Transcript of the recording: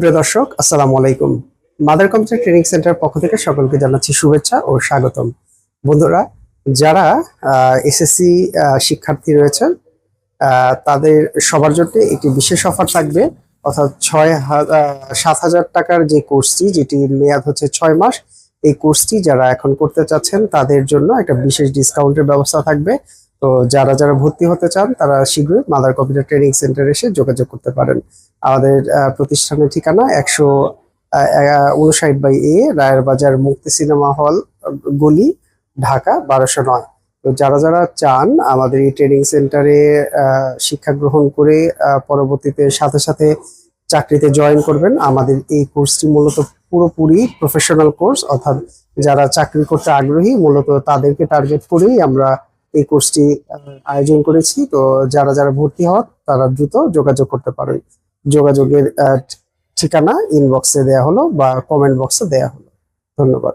প্রিয় দর্শক, আসসালামু আলাইকুম। মাদার কম্পিউটার ট্রেনিং সেন্টার পক্ষ থেকে সকলকে জানাচ্ছি শুভেচ্ছা ও স্বাগতম। বন্ধুরা, যারা এসএসসি শিক্ষার্থী রয়েছেন তাদের সবার জন্য একটি বিশেষ অফার থাকবে, অর্থাৎ ছয় সাত হাজার টাকার যে কোর্সটি, যেটি মেয়াদ হচ্ছে ছয় মাস, এই কোর্সটি যারা এখন করতে চাচ্ছেন, তাদের জন্য একটা বিশেষ ডিসকাউন্টের ব্যবস্থা থাকবে। তো যারা যারা ভর্তি হতে চান, তারা শীঘ্রই মাদার কম্পিউটার ট্রেনিং সেন্টারে এসে যোগাযোগ করতে পারেন। আমাদের প্রতিষ্ঠানের ঠিকানা একশো উনষাট বাই এ রায়ের বাজার মুক্তি সিনেমা হল, গলি, ঢাকা বারোশো নয়। তো যারা যারা চান আমাদের এই ট্রেনিং সেন্টারে শিক্ষা গ্রহণ করে পরবর্তীতে সাথে সাথে চাকরিতে জয়েন করবেন, আমাদের এই কোর্সটি মূলত পুরোপুরি প্রফেশনাল কোর্স অর্থাৎ যারা চাকরি করতে আগ্রহী, মূলত তাদেরকে টার্গেট করেই আমরা এই কোর্সটি আয়োজন করেছি। তো যারা যারা ভর্তি হওয়ার তারা দ্রুত যোগাযোগ করতে পারে যোগাযোগের ঠিকানা ইনবক্সে দেয়া হলো বা কমেন্ট বক্সে দেয়া হলো। ধন্যবাদ।